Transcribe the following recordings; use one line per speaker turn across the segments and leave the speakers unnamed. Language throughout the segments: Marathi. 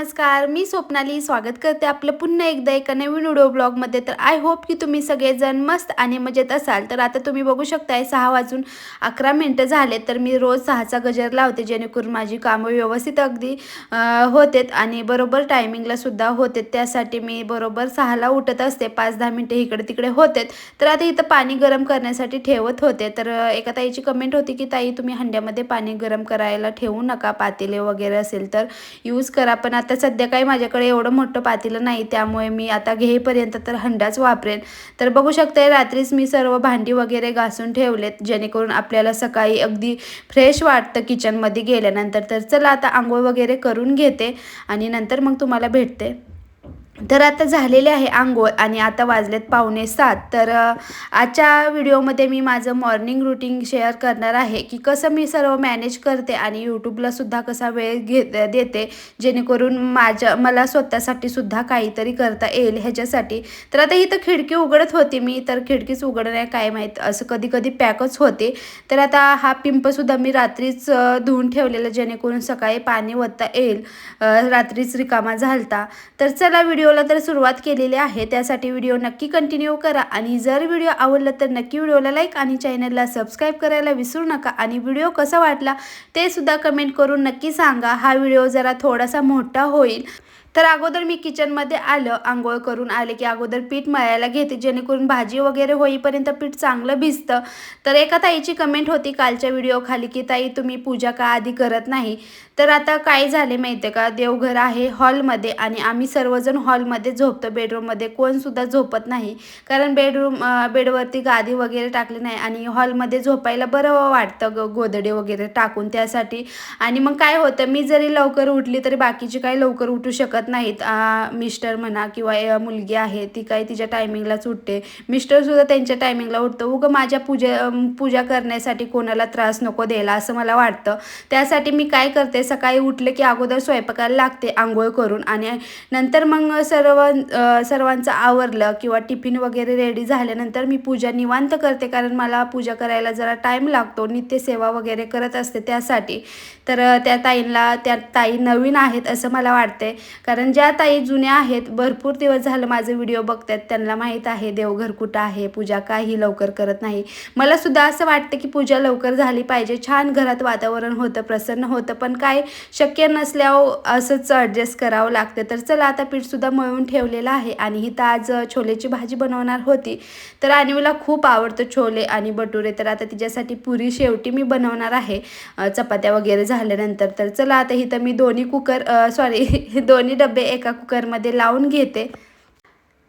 नमस्कार मी स्वप्नाली. स्वागत करते आपलं पुन्हा एकदा एका नवीन व्हिडिओ ब्लॉगमध्ये. तर आय होप की तुम्ही सगळेजण मस्त आणि मजेत असाल. तर आता तुम्ही बघू शकताय सहा वाजून अकरा मिनटं झाले. तर मी रोज सहाचा गजर लावते जेणेकरून माझी कामं व्यवस्थित अगदी होतेत आणि बरोबर टायमिंगला सुद्धा होते त्यासाठी मी बरोबर सहाला उठत असते. पाच दहा मिनटं इकडे तिकडे होतेत. तर आता इथं पाणी गरम करण्यासाठी ठेवत होते. तर एका ताईची कमेंट होती की ताई तुम्ही हंड्यामध्ये पाणी गरम करायला ठेवू नका. पातेले वगैरे असेल तर यूज करा. पण आता सध्या काही माझ्याकडे एवढं मोठं पातेलं नाही त्यामुळे मी आता घेईपर्यंत तर हंडाच वापरेन. तर बघू शकते रात्रीच मी सर्व भांडी वगैरे घासून ठेवलेत जेणेकरून आपल्याला सकाळी अगदी फ्रेश वाटतं किचनमध्ये गेल्यानंतर. तर चला आता आंघोळ वगैरे करून घेते आणि नंतर मग तुम्हाला भेटते. तर आता झालेले आहे आंघोळ आणि आता वाजलेत पावणे सात. तर आजच्या व्हिडिओमध्ये मी माझं मॉर्निंग रुटीन शेअर करणार आहे की कसं मी सर्व मॅनेज करते आणि यूट्यूबलासुद्धा कसा वेळ घेत देते जेणेकरून माझ्या मला स्वतःसाठी सुद्धा काहीतरी करता येईल ह्याच्यासाठी. तर आता इथं खिडकी उघडत होती मी तर खिडकीच उघडण्या काय माहीत असं कधी कधी पॅकच होते. तर आता हा पिंपसुद्धा मी रात्रीच धुवून ठेवलेला जेणेकरून सकाळी पाणी वत्ता येईल रात्रीच रिकामा झालता. तर चला व्हिडिओ व्हिडिओला तर सुरुवात केलेली आहे त्यासाठी व्हिडिओ नक्की कंटिन्यू करा आणि जर व्हिडिओ आवडला तर नक्की व्हिडिओला लाईक आणि चॅनलला सबस्क्राईब करायला विसरू नका आणि व्हिडिओ कसा वाटला ते सुद्धा कमेंट करून नक्की सांगा. हा व्हिडिओ जरा थोडासा मोठा होईल. तर अगोदर मी किचनमध्ये आलं आंघोळ करून आले की अगोदर पीठ मळायला घेते जेणेकरून भाजी वगैरे होईपर्यंत पीठ चांगलं भिजतं. तर एका ताईची कमेंट होती कालच्या व्हिडिओ खाली की ताई तुम्ही पूजा का आधी करत नाही? तर आता काय झाले माहिती आहे का? देवघर आहे हॉलमध्ये आणि आम्ही सर्वजण हॉलमध्ये झोपतो. बेडरूममध्ये कोणसुद्धा झोपत नाही. कारण बेडरूम बेडवरती गादी वगैरे टाकली नाही आणि हॉलमध्ये झोपायला बरं वाटतं ग गोदडे वगैरे टाकून त्यासाठी. आणि मग काय होतं मी जरी लवकर उठली तरी बाकीची काही लवकर उठू शकत नाहीत. मिस्टर म्हणा किंवा मुलगी आहे ती काही तिच्या टायमिंगलाच उठते मिस्टरसुद्धा त्यांच्या टायमिंगला उठतं. उगं माझ्या पूजा पूजा करण्यासाठी कोणाला त्रास नको द्यायला असं मला वाटतं. त्यासाठी मी काय करते सकाळी उठले की अगोदर स्वयंपाकाला लागते आंघोळ करून आणि नंतर मग सर्व सर्वांचं आवरलं किंवा टिफिन वगैरे रेडी झाल्यानंतर मी पूजा निवांत करते कारण मला पूजा करायला जरा टाईम लागतो नित्यसेवा वगैरे करत असते त्यासाठी. तर त्या ताईंना त्या ताई नवीन आहेत असं मला वाटते. कारण ज्या ताई जुन्या आहेत भरपूर दिवस झालं माझे व्हिडिओ बघतात. त्यांना माहीत आहे देवघर कुठं आहे पूजा काही लवकर करत नाही. मला सुद्धा असं वाटतं की पूजा लवकर झाली पाहिजे. छान घरात वातावरण होतं प्रसन्न होतं. पण काय शक्य नसल्यावर असंच ॲडजस्ट करावं लागतं. तर चला आता पीठसुद्धा मळून ठेवलेलं आहे आणि हिथं आज छोलेची भाजी बनवणार होती. तर आणवीला खूप आवडतं छोले आणि भटुरे. तर आता तिच्यासाठी पुरी शेवटी मी बनवणार आहे. चपात्या वगैरे झाल्यानंतर. तर चला आता इथं मी दोन्ही कुकर सॉरी दोन्ही डबे एका कुकरमध्ये लावून घेते.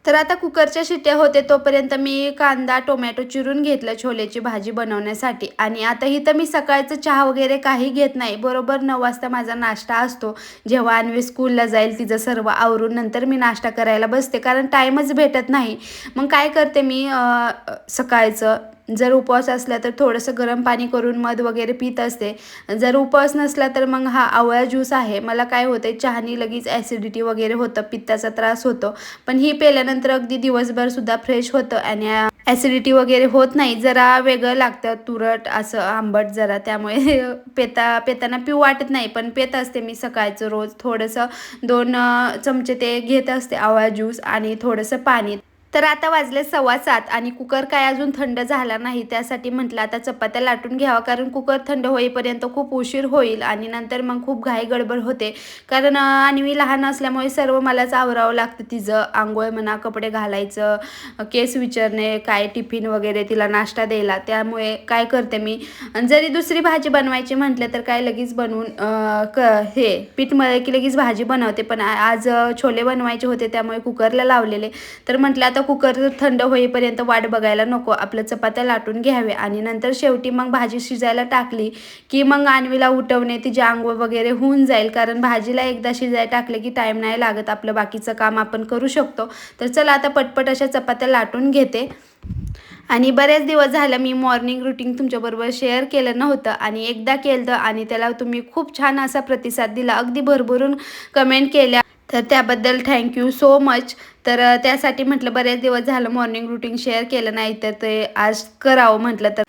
तर आता कुकरच्या शिट्ट्या होते तोपर्यंत मी कांदा टोमॅटो चिरून घेतलं छोलेची भाजी बनवण्यासाठी. आणि आता इथं मी सकाळचं चहा वगैरे काही घेत नाही. बरोबर नऊ वाजता माझा नाश्ता असतो. जेव्हा अन्वी स्कूलला जाईल तिचं सर्व आवरून नंतर मी नाश्ता करायला बसते. कारण टाईमच भेटत नाही. मग काय करते मी सकाळचं जर उपवास असला तर थोडंसं गरम पाणी करून मध वगैरे पित असते. जर उपवास नसला तर मग हा आवळा ज्यूस आहे. मला काय होतं चहानी लगेच ॲसिडिटी वगैरे होतं पित्ताचा त्रास होतो. पण ही पेल्यानंतर अगदी दिवसभर सुद्धा फ्रेश होतं आणि ॲसिडिटी वगैरे होत नाही. जरा वेगळं लागतं तुरट असं आंबट जरा. त्यामुळे पेता पेताना पिऊ वाटत नाही. पण पेत असते मी सकाळचं रोज. थोडंसं दोन चमचे ते घेत असते आवळा ज्यूस आणि थोडंसं पाणी. तर आता वाजले सव्वा सात आणि कुकर काय अजून थंड झाला नाही त्यासाठी म्हटलं आता चपात्या लाटून घ्यावा कारण कुकर थंड होईपर्यंत खूप उशीर होईल आणि नंतर मग खूप घाई गडबड होते. कारण आणि मी लहान असल्यामुळे सर्व मलाच आवरावं लागतं तिचं आंघोळ म्हणा कपडे घालायचं केस विचारणे काय टिफिन वगैरे तिला नाश्ता द्यायला त्यामुळे काय करते मी? जरी दुसरी भाजी बनवायची म्हटलं तर काय लगेच बनवून क हे पीठ मळलं की लगेच भाजी बनवते. पण आज छोले बनवायचे होते त्यामुळे कुकरला लावलेले. तर म्हटलं आता कुकर थंड होईपर्यंत वाट बघायला नको. आपलं चपात्या लाटून घ्यावे. आणि नंतर शेवटी मग भाजी शिजायला टाकली की मग आणवीला उठवणे तिची आंघोळ वगैरे होऊन जाईल. कारण भाजीला एकदा शिजायला टाकले की टाईम नाही लागत. आपलं बाकीचं काम आपण करू शकतो. तर चला आता पटपट अशा चपात्या लाटून घेते. आणि बरेच दिवस झालं मी मॉर्निंग रुटीन तुमच्याबरोबर शेअर केलं नव्हतं. आणि एकदा केलं आणि त्याला तुम्ही खूप छान असा प्रतिसाद दिला. अगदी भरभरून कमेंट केल्या. तर त्याबद्दल थँक्यू सो मच तर त्यासाठी म्हटलं बरेच दिवस झालं मॉर्निंग रुटीन शेअर केलं नाही तर ते आज करावं म्हटलं तर.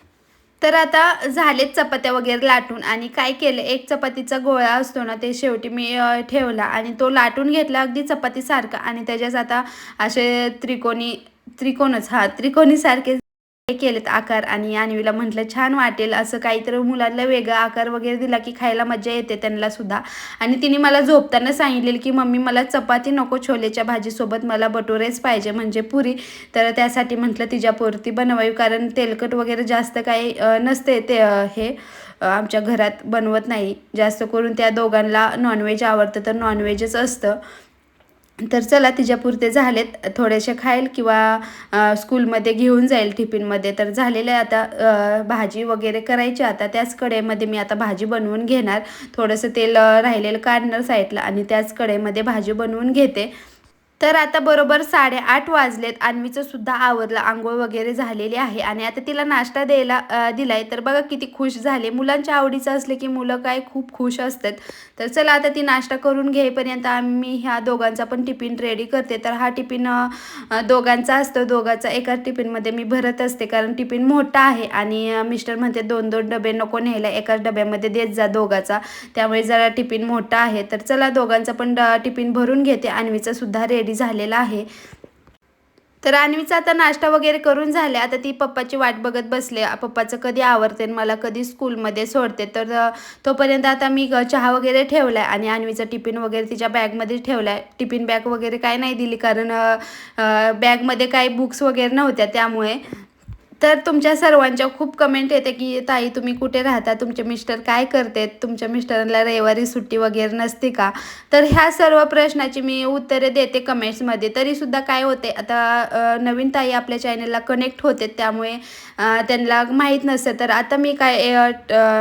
तर आता झालेत चपात्या वगैरे लाटून आणि काय केलं एक चपातीचा गोळा असतो ना ते शेवटी मी ठेवला आणि तो लाटून घेतला अगदी चपातीसारखा आणि त्याच्यात आता असे त्रिकोणी त्रिकोणच हा त्रिकोणीसारखे हे केलेत आकार आणि आणवीला म्हटलं छान वाटेल असं काहीतरी मुलांना वेगळा आकार वगैरे दिला की खायला मजा येते त्यांना सुद्धा. आणि तिने मला झोपताना सांगितलेलं की मम्मी मला चपाती नको छोलेच्या भाजीसोबत मला बटोरेच पाहिजे म्हणजे पुरी. तर त्यासाठी म्हटलं तिच्यापुरती बनवावी कारण तेलकट वगैरे जास्त काही नसते ते हे आमच्या घरात बनवत नाही. जास्त करून त्या दोघांना नॉनव्हेज आवडतं तर नॉनव्हेजच असतं. तर चला तिच्यापुरते झालेत. थोडेसे खाईल किंवा स्कूलमध्ये घेऊन जाईल टिफिनमध्ये तर झालेले आता भाजी वगैरे करायची आता त्याच कढईमध्ये मी आता भाजी बनवून घेणार. थोडंसं तेल राहिलेलं काढणार साईडला आणि त्याच कढईमध्ये भाजी बनवून घेते. तर आता बरोबर साडेआठ वाजलेत. अन्वीचं सुद्धा आवरलं. आंघोळ वगैरे झालेली आहे. आणि आता तिला नाश्ता द्यायला दिला दिलाय. तर बघा किती खुश झाले. मुलांच्या आवडीचं असले की मुलं काय खूप खुश असतात. तर चला आता ती नाश्ता करून घेईपर्यंत आम्ही ह्या दोघांचा पण टिफिन रेडी करते. तर हा टिफिन दोघांचा असतो. दोघांचा एकाच टिफिनमध्ये मी भरत असते. कारण टिफिन मोठा आहे आणि मिस्टर म्हणते दोन दोन डबे नको न्यायला एकाच डब्यामध्ये देत जा दोघाचा. त्यामुळे जरा टिफिन मोठा आहे. तर चला दोघांचा पण ड- टिफिन भरून घेते. अन्वीचा सुद्धा रेडी झालेला आहे. तर अन्वीचा आता नाश्ता वगैरे करून झाले. आता ती पप्पाची वाट बघत बसले. पप्पाचं कधी आवडते आणि मला कधी स्कूलमध्ये सोडते. तर तोपर्यंत आता मी चहा वगैरे ठेवला आहे आणि अन्वीचा टिफिन वगैरे तिच्या बॅगमध्ये ठेवला आहे टिफिन बॅग वगैरे काय नाही दिली कारण बॅगमध्ये काही बुक्स वगैरे नव्हत्या त्यामुळे. तर तुमच्या सर्वांच्या खूप कमेंट येते की ताई तुम्ही कुठे राहता? तुमचे मिस्टर काय करते तुमच्या मिस्टरांना रविवारी सुट्टी वगैरे नसते का? तर ह्या सर्व प्रश्नाची मी उत्तरे देते कमेंट्समध्ये तरीसुद्धा काय होते? आता नवीन ताई आपल्या चॅनलला कनेक्ट होते त्यामुळे त्यांना माहीत नसतं. तर आता मी काय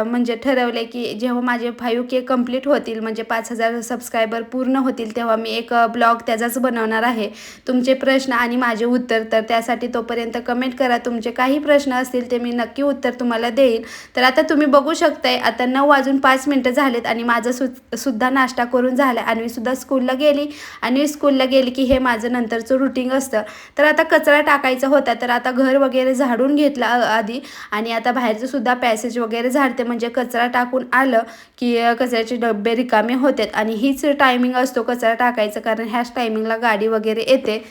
म्हणजे ठरवले की जेव्हा माझे फाईव्ह के कंप्लीट होतील म्हणजे पाच हजार सबस्क्रायबर पूर्ण होतील तेव्हा मी एक ब्लॉग त्याचाच बनवणार आहे. तुमचे प्रश्न आणि माझे उत्तर तर त्यासाठी तोपर्यंत कमेंट करा. तुमचे काही प्रश्न असतील ते मी नक्की उत्तर तुम्हाला देईन तर आता तुम्ही बघू शकताय आता नऊ वाजून पाच मिनटं झालेत आणि माझं सु सुद्धा नाश्ता करून झाला आणि मी सुद्धा स्कूलला गेली. आणि स्कूलला गेली की हे माझं नंतरचं रुटीन असतं. तर आता कचरा टाकायचा होता तर आता घर वगैरे झाडून घेतलं. घेतला आधी. आणि आता बाहेरचं सुद्धा पॅसेज वगैरे झाडते. म्हणजे कचरा टाकून आलं की कचऱ्याचे डबे रिकामे होतात. आणि हीच टायमिंग असतो कचरा टाकायचं. कारण ह्याच टायमिंगला गाडी वगैरे येते.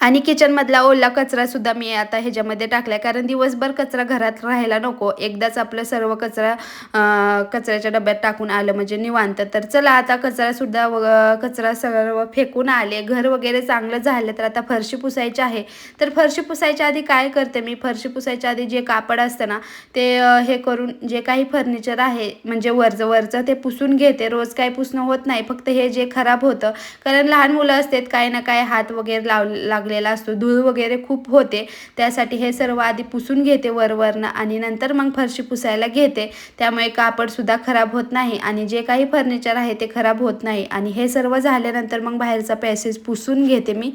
आणि किचनमधला ओला कचरासुद्धा मी आता ह्याच्यामध्ये टाकला आहे कारण दिवसभर कचरा घरात राहायला नको. एकदाच आपलं सर्व कचरा कचऱ्याच्या डब्यात टाकून आलं म्हणजे निवांत. तर चला आता कचरासुद्धा व कचरा सर्व फेकून आले. घर वगैरे चांगलं झालं तर आता फरशी पुसायची आहे. तर फरशी पुसायच्या आधी काय करते मी? फरशी पुसायच्या आधी जे कापड असतं ना ते हे करून जे काही फर्निचर आहे म्हणजे वरचं वरचं ते पुसून घेते. रोज काय पुसणं होत नाही. फक्त हे जे खराब होतं. कारण लहान मुलं असतात काय ना काय हात वगैरे लाव लागलेला असतो. धूळ वगैरे खूप होते. त्यासाठी हे सर्व आधी पुसून घेते वरवरनं आणि नंतर मग फरशी पुसायला घेते. त्यामुळे कापडसुद्धा खराब होत नाही आणि जे काही फर्निचर आहे ते खराब होत नाही. आणि हे सर्व झाल्यानंतर मग बाहेरचा पॅसेज पुसून घेते मी.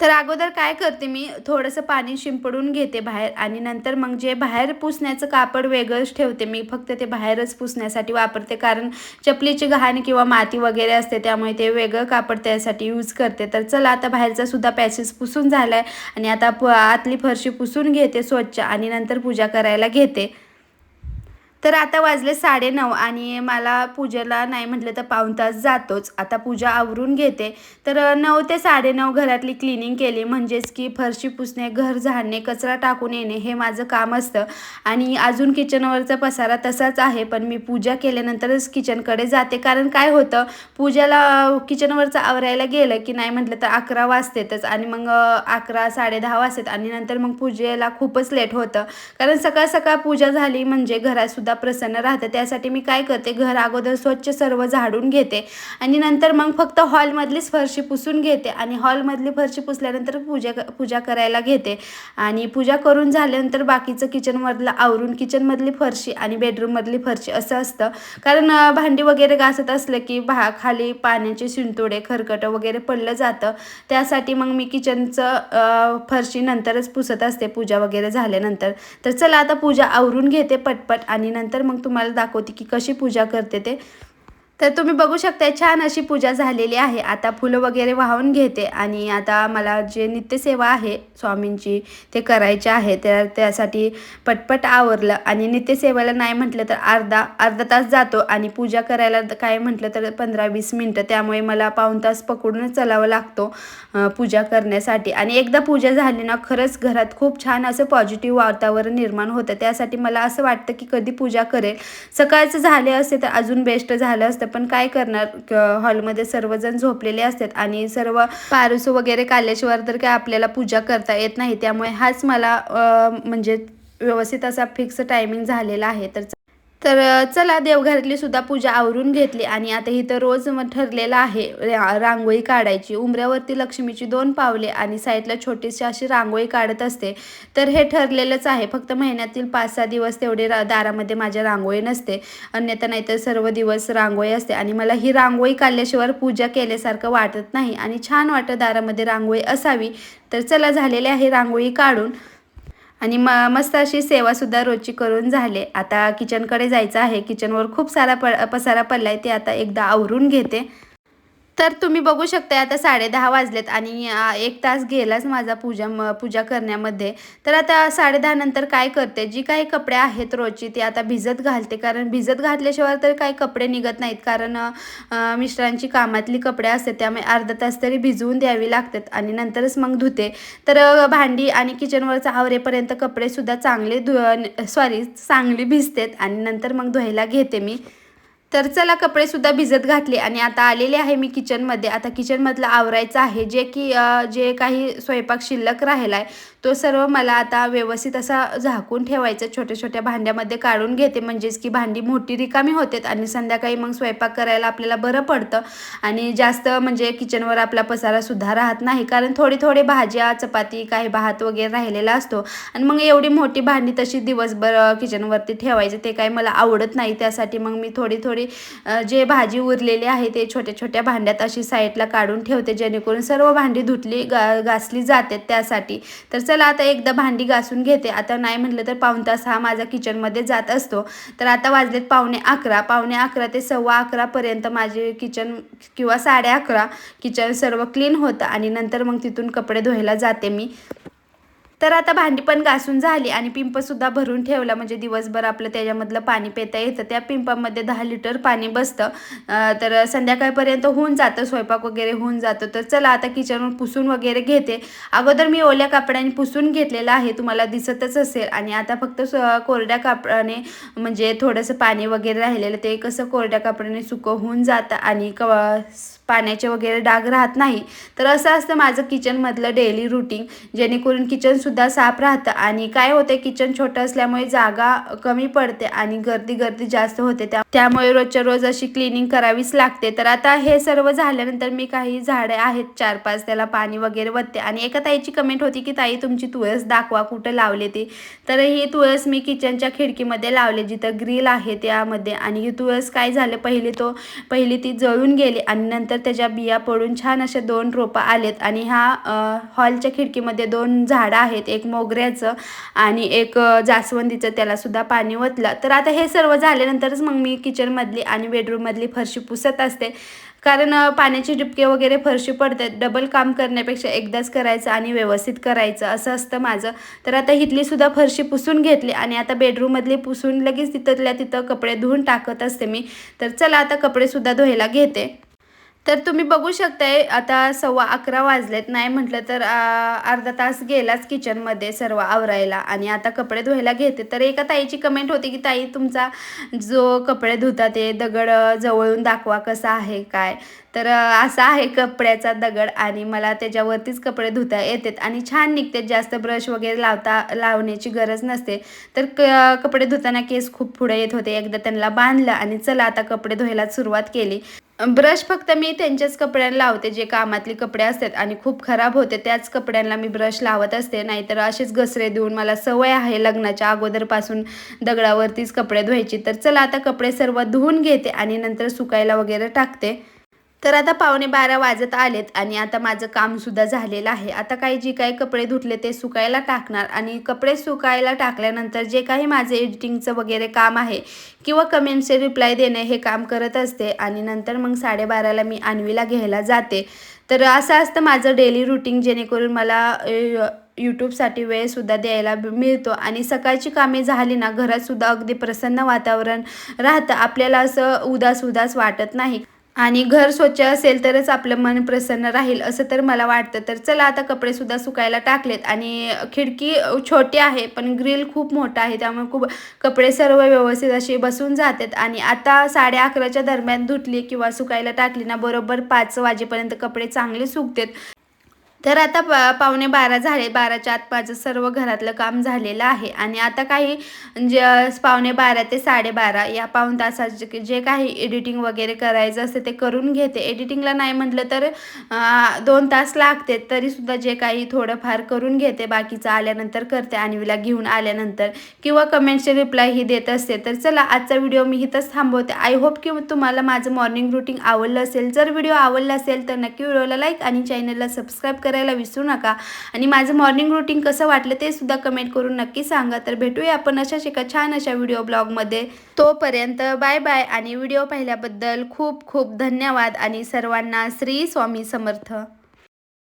तर अगोदर काय करते मी थोडंसं पाणी शिंपडून घेते बाहेर आणि नंतर मग जे बाहेर पुसण्याचं कापड वेगळंच ठेवते मी फक्त ते बाहेरच पुसण्यासाठी वापरते. कारण चपलीची घाण किंवा माती वगैरे असते त्यामुळे ते वेगळं कापड त्यासाठी यूज करते. तर चला आता बाहेरचा सुद्धा पॅसेज पुसून झाला आहे आणि आता प आतली फरशी पुसून घेते स्वच्छ आणि नंतर पूजा करायला घेते. तर आता वाजले साडेनऊ आणि मला पूजेला नाही म्हटलं तर पाऊण तास जातोच. आता पूजा आवरून घेते. तर नऊ ते साडेनऊ घरातली क्लिनिंग केली. म्हणजेच की फरशी पुसणे घर झाडणे कचरा टाकून येणे हे माझं काम असतं. आणि अजून किचनवरचा पसारा तसाच आहे पण मी पूजा केल्यानंतरच किचनकडे जाते. कारण काय होतं पूजाला किचनवरचं आवरायला गेलं की नाही म्हटलं तर अकरा वाजतेतच. आणि मग अकरा साडे दहा वाजतात. आणि नंतर मग पूजेला खूपच लेट होतं. कारण सकाळ सकाळ पूजा झाली म्हणजे घरात सुद्धा प्रसन्न राहतं. त्यासाठी मी काय करते? घर अगोदर स्वच्छ सर्व झाडून घेते आणि नंतर मग फक्त हॉलमधलीच फरशी पुसून घेते आणि हॉलमधली फरशी पुसल्यानंतर पूजा पूजा करायला घेते. आणि पूजा करून झाल्यानंतर बाकीचं किचनमधलं आवरून किचनमधली फरशी आणि बेडरूममधली फरशी असं असतं. कारण भांडी वगैरे घासत असलं की भा खाली पाण्याचे शिंतोडे खरकटं वगैरे पडलं जातं. त्यासाठी मग मी किचनचं फरशी नंतरच पुसत असते पूजा वगैरे झाल्यानंतर. तर चला आता पूजा आवरून घेते पटपट आणि नंतर मग तुम्हाला दाखवते की कशी पूजा करते ते. तर तुम्ही बघू शकता छान अशी पूजा झालेली आहे. आता फुलं वगैरे वाहून घेते आणि आता मला जे नित्यसेवा आहे स्वामींची ते करायचे आहे. तर त्यासाठी पटपट आवरलं आणि नित्यसेवेला नाही म्हटलं तर अर्धा अर्धा तास जातो आणि पूजा करायला काय म्हटलं तर पंधरा वीस मिनटं. त्यामुळे मला पाऊण तास पकडूनच चलावं लागतो पूजा करण्यासाठी. आणि एकदा पूजा झाली ना खरंच घरात खूप छान असं पॉझिटिव्ह वातावरण निर्माण होतं. त्यासाठी मला असं वाटतं की कधी पूजा करेल. सकाळचं झाले असते तर अजून बेस्ट झालं असतं. पण काय करणार? हॉलमध्ये सर्वजण झोपलेले असतात आणि सर्व पारूस वगैरे काल्याशिवाय तर काय आपल्याला पूजा करता येत नाही. त्यामुळे हाच मला म्हणजे व्यवस्थित असा फिक्स टायमिंग झालेला आहे. तर तर चला देवघरातली सुद्धा पूजा आवरून घेतली आणि आता इथं रोज ठरलेलं आहे रांगोळी काढायची. उमऱ्यावरती लक्ष्मीची दोन पावले आणि साईडला छोटीशी अशी रांगोळी काढत असते. तर हे ठरलेलंच आहे. फक्त महिन्यातील पाच सहा दिवस तेवढे दारामध्ये माझ्या रांगोळी नसते. अन्यथा नाही तर सर्व दिवस रांगोळी असते आणि मला ही रांगोळी काढल्याशिवाय पूजा केल्यासारखं वाटत नाही आणि छान वाटतं दारामध्ये रांगोळी असावी. तर चला झालेली आहे रांगोळी काढून. आणि म मस्त अशी सेवासुद्धा रोजची करून झाले. आता किचनकडे जायचं आहे. किचनवर खूप सारा प पसारा पडला आहे ते आता एकदा आवरून घेते. तर तुम्ही बघू शकता आता साडे वाजलेत आणि एक तास गेलाच माझा पूजा म पूजा करण्यामध्ये. तर आता साडे नंतर काय करते? जी काही कपडे आहेत रोजची ती आता भिजत घालते. कारण भिजत घातल्याशिवाय तर काही कपडे निघत नाहीत. कारण मिस्टरांची कामातली कपडे असते त्यामुळे अर्धा तास तरी भिजवून द्यावी लागतात आणि नंतरच मग धुते. तर भांडी आणि किचनवरचं आवरेपर्यंत कपडेसुद्धा चांगले धु सॉरी चांगली भिजतात आणि नंतर मग धुवायला घेते मी. तर चला कपडेसुद्धा भिजत घातले आणि आता आलेले आहे मी किचनमध्ये आता किचनमधलं आवरायचं आहे. जे की जे काही स्वयंपाक शिल्लक राहिला आहे तो सर्व मला आता व्यवस्थित असा झाकून ठेवायचं छोट्या छोट्या भांड्यामध्ये काढून घेते. म्हणजेच की भांडी मोठी रिकामी होते आणि संध्याकाळी मग स्वयंपाक करायला आपल्याला बरं पडतं. आणि जास्त म्हणजे किचनवर आपला पसारासुद्धा राहत नाही. कारण थोडी थोडी भाज्या चपाती काही भात वगैरे राहिलेला असतो. आणि मग एवढी मोठी भांडी तशी दिवसभर किचनवरती ठेवायचे. ते काही मला आवडत नाही. त्यासाठी मग मी थोडी थोडी जे भाजी उरलेली आहे ते छोट्या छोट्या भांड्यात अशी साईडला काढून ठेवते. जेणेकरून सर्व भांडी धुतली गा घासली जाते त्यासाठी. तर चला आता एकदा भांडी घासून घेते. आता नाही म्हटलं तर पाऊण तास हा माझा किचनमध्ये जात असतो. तर आता वाजलेत पावणे अकरा. पावणे अकरा ते सव्वा अकरापर्यंत माझे किचन किंवा साडे अकरा किचन सर्व क्लीन होतं आणि नंतर मग तिथून कपडे धुवायला जाते मी. तर आता भांडी पण घासून झाली आणि पिंपसुद्धा भरून ठेवला. म्हणजे दिवसभर आपलं त्याच्यामधलं पाणी पेता येतं. त्या पिंपामध्ये दहा लिटर पाणी बसतं. तर संध्याकाळपर्यंत होऊन जातं. स्वयंपाक वगैरे होऊन जातं. तर चला आता किचनवर पुसून वगैरे घेते. अगोदर मी ओल्या कापडाने पुसून घेतलेलं आहे. तुम्हाला दिसतच असेल. आणि आता फक्त कोरड्या कापडाने म्हणजे थोडंसं पाणी वगैरे राहिलेलं ते कसं कोरड्या कापडाने सुकं होऊन जातं आणि क पाण्याचे वगैरे डाग राहत नाही. तर असं असतं माझं किचनमधलं डेली रुटीन जेणेकरून किचनसुद्धा साफ राहतं आणि काय होते किचन छोटं असल्यामुळे जागा कमी पडते आणि गर्दी गर्दी जास्त होते. त्या त्यामुळे रोजच्या रोज अशी क्लिनिंग करावीच लागते. तर आता हे सर्व झाल्यानंतर मी काही झाडे आहेत चार पाच त्याला पाणी वगैरे वत्ते आणि एका ताईची कमेंट होती की ताई तुमची तुळस दाखवा कुठं लावले ती? तर ही तुळस मी किचनच्या खिडकीमध्ये लावले जिथं ग्रिल आहे त्यामध्ये. आणि ही तुळस काय झालं पहिले तो पहिली ती जळून गेली आणि नंतर त्याच्या बिया पडून छान अशा दोन रोपं आलेत. आणि ह्या हॉलच्या खिडकीमध्ये दोन झाडं आहेत. एक मोगऱ्याचं आणि एक जास्वंदीचं. त्यालासुद्धा पाणी ओतलं. तर आता हे सर्व झाल्यानंतरच मग मी किचनमधली आणि बेडरूममधली फरशी पुसत असते. कारण पाण्याचे डुबके वगैरे फरशी पडतात. डबल काम करण्यापेक्षा एकदाच करायचं आणि व्यवस्थित करायचं असं असतं माझं. तर आता इथलीसुद्धा फरशी पुसून घेतली आणि आता बेडरूममधली पुसून लगेच तिथल्या तिथं कपडे धुवून टाकत असते मी. तर चला आता कपडेसुद्धा धुवायला घेते. तर तुम्ही बघू शकताय आता सव्वा अकरा वाजलेत नाही म्हटलं तर अर्धा तास गेलाच किचनमध्ये सर्व आवरायला. आणि आता कपडे धुवायला घेते. तर एका ताईची कमेंट होती की ताई तुमचा जो कपडे धुता ते दगड जवळून दाखवा कसा आहे काय? तर असा आहे कपड्याचा दगड आणि मला त्याच्यावरतीच कपडे धुता येतात. आणि छान निघतात. जास्त ब्रश वगैरे लावता लावण्याची गरज नसते. तर क कपडे धुताना केस खूप पुढे येत होते. एकदा त्यांना बांधलं आणि चला आता कपडे धुवायला सुरुवात केली. ब्रश फक्त मी त्यांच्याच कपड्यांना लावते जे कामातले कपडे असतात आणि खूप खराब होते त्याच कपड्यांना मी ब्रश लावत असते. नाहीतर असेच घसरे देऊन मला सवय आहे लग्नाच्या अगोदरपासून दगडावरतीच कपडे धुवायची. तर चला आता कपडे सर्व धुवून घेते आणि नंतर सुकायला वगैरे टाकते. तर आता पावणे बारा वाजत आलेत आणि आता माझं कामसुद्धा झालेलं आहे. आता काही जी काही कपडे धुतले ते सुकायला टाकणार आणि कपडे सुकायला टाकल्यानंतर जे काही माझे एडिटिंगचं वगैरे काम आहे किंवा कमेंटचे रिप्लाय देणे हे काम करत असते आणि नंतर मग साडेबाराला मी आणवीला घ्यायला जाते. तर असं असतं माझं डेली रुटीन जेणेकरून मला यूट्यूबसाठी वेळसुद्धा द्यायला मिळतो आणि सकाळची कामे झाली ना घरातसुद्धा अगदी प्रसन्न वातावरण राहतं. आपल्याला असं उदास उदास वाटत नाही. आणि घर स्वच्छ असेल तरच आपलं मन प्रसन्न राहील असं तर मला वाटतं. तर चला आता कपडे सुद्धा सुकायला टाकलेत. आणि खिडकी छोटी आहे पण ग्रिल खूप मोठा आहे त्यामुळे खूप कपडे सर्व व्यवस्थित असे बसून जातात. आणि आता साडे अकराच्या दरम्यान धुतली किंवा सुकायला टाकली ना बरोबर पाच वाजेपर्यंत कपडे चांगले सुकतात. तर आता प पावणे बारा झाले. बाराच्या आत माझं सर्व घरातलं काम झालेलं आहे. आणि आता काही म्हणजे, जे पावणे बारा ते साडेबारा या पाऊण तासात जे जे काही एडिटिंग वगैरे करायचं असते ते करून घेते. एडिटिंगला नाही म्हटलं तर दोन तास लागते. तरीसुद्धा जे काही थोडंफार करून घेते बाकीचं आल्यानंतर करते. आणवीला घेऊन आल्यानंतर किंवा कमेंटचे रिप्लायही देत असते. तर चला आजचा व्हिडिओ मी इथंच थांबवते. आय होप की तुम्हाला माझं मॉर्निंग रुटीन आवडलं असेल. जर व्हिडिओ आवडला असेल तर नक्की व्हिडिओला लाईक आणि चॅनलला सबस्क्राईब करायला विसरू नका. आणि माझं मॉर्निंग रुटीन कसं वाटलं ते सुद्धा कमेंट करून नक्की सांगा. तर भेटूया आपण अशाच एका छान अशा व्हिडिओ ब्लॉगमध्ये तोपर्यंत बाय बाय आणि व्हिडिओ पाहिल्याबद्दल खूप खूप धन्यवाद आणि सर्वांना श्री स्वामी समर्थ.